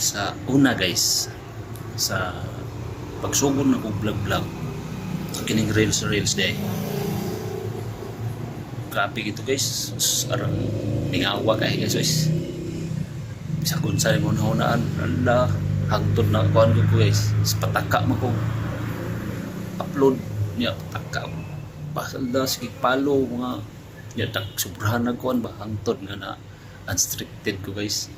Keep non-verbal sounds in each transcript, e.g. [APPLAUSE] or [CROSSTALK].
sa una guys sa pagsugod na kong vlog vlog sa kining reels reels day. Grabe gito guys. Arang mingawa kay guys guys. Bisa kung sa mo na hunaan ala hangtod na kuan ko guys. Is pataka man ko. Upload niya pataka basal da sige palo mga. Niya tak sobrahan na kuan ba? Hangtod nga na unrestricted ko guys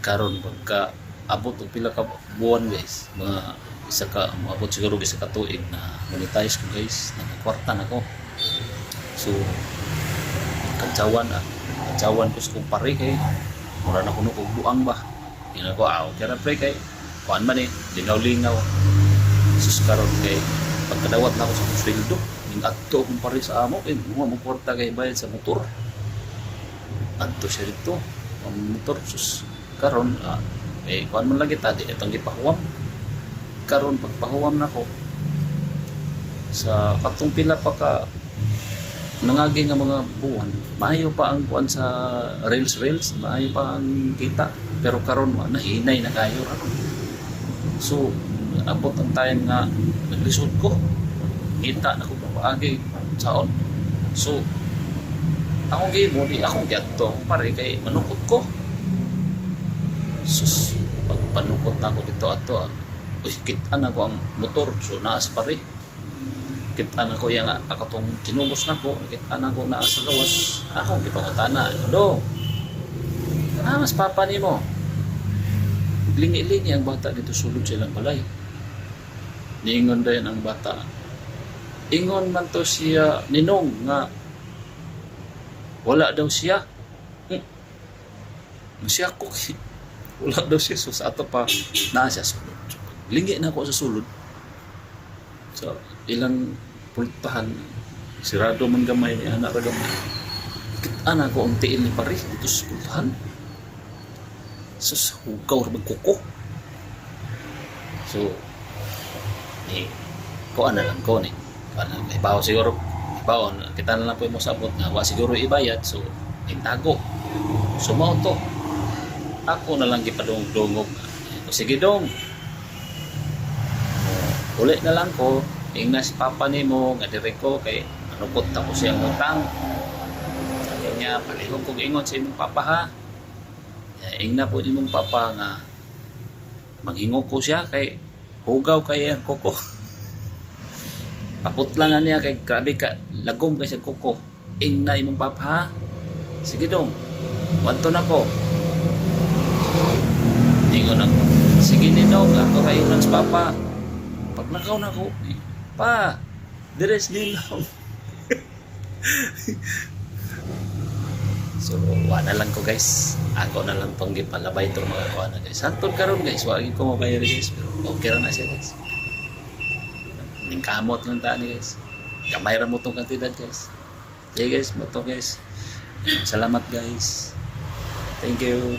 karon pagka abot og pila ka buwan guys mga isa ka abot siguro isa ka tuig na monetize ko guys nakakwarta na ko. So kadyawan ah kadyawan ko sa kong kay mura na kuno kog buang ba. Yun ako ah okay ra pre kay kuan man eh lingaw-lingaw sus karon kay pagkadawat na ako sa kong sweldo ning adto akong pare sa amo kay mo mo kwarta kay bayad sa motor. Adto siya dito ang motor sus karon ah, eh kuan man lagi ta di itong gipahuwam. Karon pagpahuwam nako sa katong pila pa ka nangagi nga mga buwan maayo pa ang kuan sa rails rails maayo pa ang kita. Pero karon wa nahinay na kayo ra. So abot ang time nga naglisod ko. Kita na ko paagi saon. So akong gimo di akong giadto pare kay manukot ko sus pagpanukot na ako dito ato ah. uy kita na ko ang motor so naas pare kita na ko yung ako tong tinubos na ko kita na ko naas sa gawas. Ako gipangutana do ah mas papa ni mo. Lingi-lingi ang bata dito sulod silang balay. Niingon din ang bata. Ingon man to siya ninong nga wala daw siya. Hmm. siya ko wala daw siya so sa ato pa naa siya sulod. Lingi na ako sa sulod. So ilang pultahan sirado man gamay ni anak ra gamay. Ana ko ang tiil ni pare dito sa pultahan sus hugaw ra magkuko. So ni ko ana lang ko ni. Kana may bawo siguro. Bawo kita na lang po mo sabot nga wa siguro ibayad. So intago so mao to ako na lang gipadungog-dungog sige dong. Uli na lang ko. Ingna si papa ni mo nga dire ko kay manukot ta ko siyang utang. Sabi niya palihog kog ingon sa imong papa ha? Ya, ingna po imong papa nga maghingog ko siya kay hugaw kay ang kuko. [LAUGHS] Paputlan na niya kay grabe ka lagom kay sa kuko. Ingna imong papa ha? Sige dong. Wanto na ko ingon ako sige ni dong ako ra ingon sa papa. Pag nakaw na ko pa deres lang [LAUGHS] so wala lang ko guys. Ako na lang pang gipalabay itong mga kuha na guys. Hantod karon guys. Wagi ko mabayar guys. Pero okay na siya guys. Ning kamot lang ta ni guys. Kamay ra mo tong kantidad guys. Okay guys. Mo to guys. Salamat guys. Thank you